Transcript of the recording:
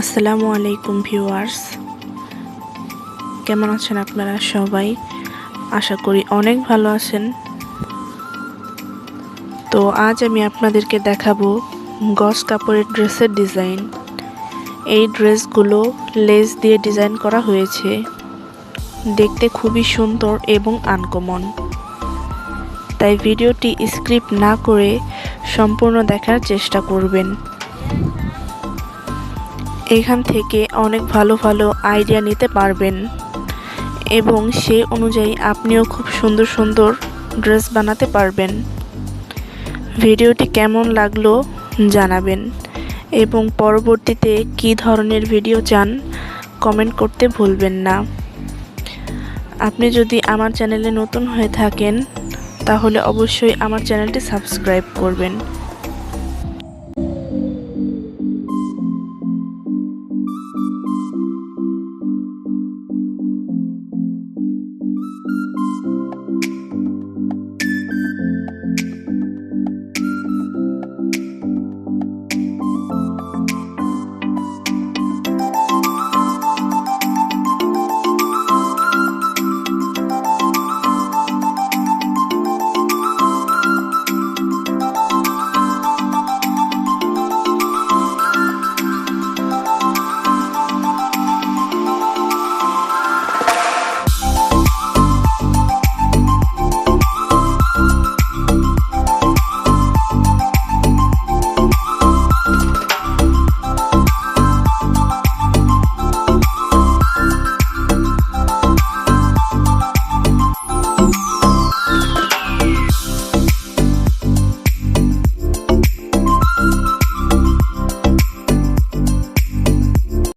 আসসালামু আলাইকুম ভিউয়ার্স। কেমন আছেন আপনারা সবাই? আশা করি অনেক ভালো আছেন। তো আজ আমি আপনাদেরকে দেখাবো গস কাপড়ের ড্রেসের ডিজাইন। এই ড্রেসগুলো লেস দিয়ে ডিজাইন করা হয়েছে। দেখতে খুবই সুন্দর এবং আনকমন। তাই ভিডিওটি স্ক্রিপ্ট না করে সম্পূর্ণ দেখার চেষ্টা করবেন। এখান থেকে অনেক ভালো ভালো আইডিয়া নিতে পারবেন। এবং সেই অনুযায়ী আপনিও খুব সুন্দর সুন্দর ড্রেস বানাতে পারবেন। ভিডিওটি কেমন লাগল জানাবেন। এবং পরবর্তীতে কী ধরনের ভিডিও চান কমেন্ট করতে ভুলবেন না। আপনি যদি আমার চ্যানেলে নতুন হয়ে থাকেন, তাহলে অবশ্যই আমার চ্যানেলটি সাবস্ক্রাইব করবেন।